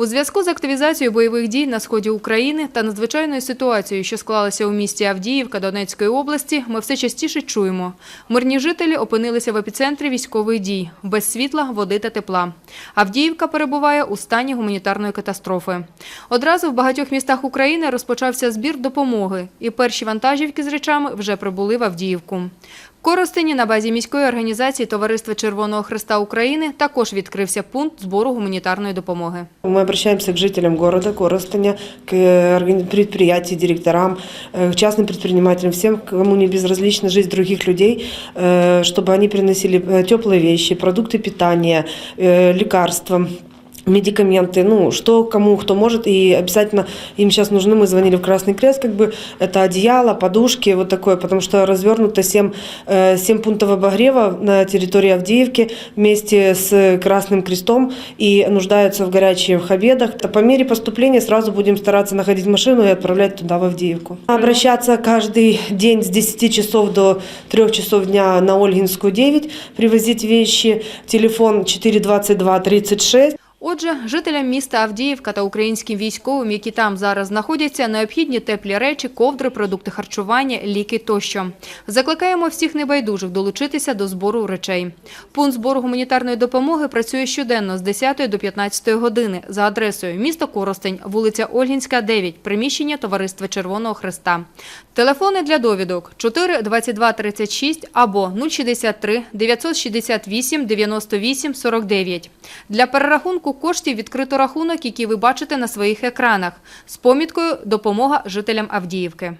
У зв'язку з активізацією бойових дій на сході України та надзвичайною ситуацією, що склалася у місті Авдіївка Донецької області, ми все частіше чуємо. Мирні жителі опинилися в епіцентрі військових дій, без світла, води та тепла. Авдіївка перебуває у стані гуманітарної катастрофи. Одразу в багатьох містах України розпочався збір допомоги, і перші вантажівки з речами вже прибули в Авдіївку. В Коростені на базі міської організації Товариства Червоного Христа України також відкрився пункт збору гуманітарної допомоги. Мы обращаемся к жителям города Коростеня, к э, органи- предприятиям, директорам, э, к частным предпринимателям, всем, кому не безразлична жизнь других людей, э, чтобы они приносили э, теплые вещи, продукты питания, э, лекарства Медикаменты, ну, что кому кто может, и обязательно им сейчас нужны, мы звонили в Красный Крест, как бы, это одеяло, подушки, вот такое, потому что развернуто 7, э, 7 пунктов обогрева на территории Авдеевки вместе с Красным Крестом и нуждаются в горячих обедах. По мере поступления сразу будем стараться находить машину и отправлять туда, в Авдеевку. Обращаться каждый день с 10 часов до 3 часов дня на Ольгинскую 9, привозить вещи, телефон 422 36. Отже, жителям міста Авдіївка та українським військовим, які там зараз знаходяться, необхідні теплі речі, ковдри, продукти харчування, ліки тощо. Закликаємо всіх небайдужих долучитися до збору речей. Пункт збору гуманітарної допомоги працює щоденно з 10 до 15 години за адресою місто Коростень, вулиця Ольгінська, 9, приміщення Товариства Червоного Христа. Телефони для довідок 4 22 36 або 063 968 98 49. Для перерахунку коштів відкрито рахунок, який ви бачите на своїх екранах, з поміткою «Допомога жителям Авдіївки».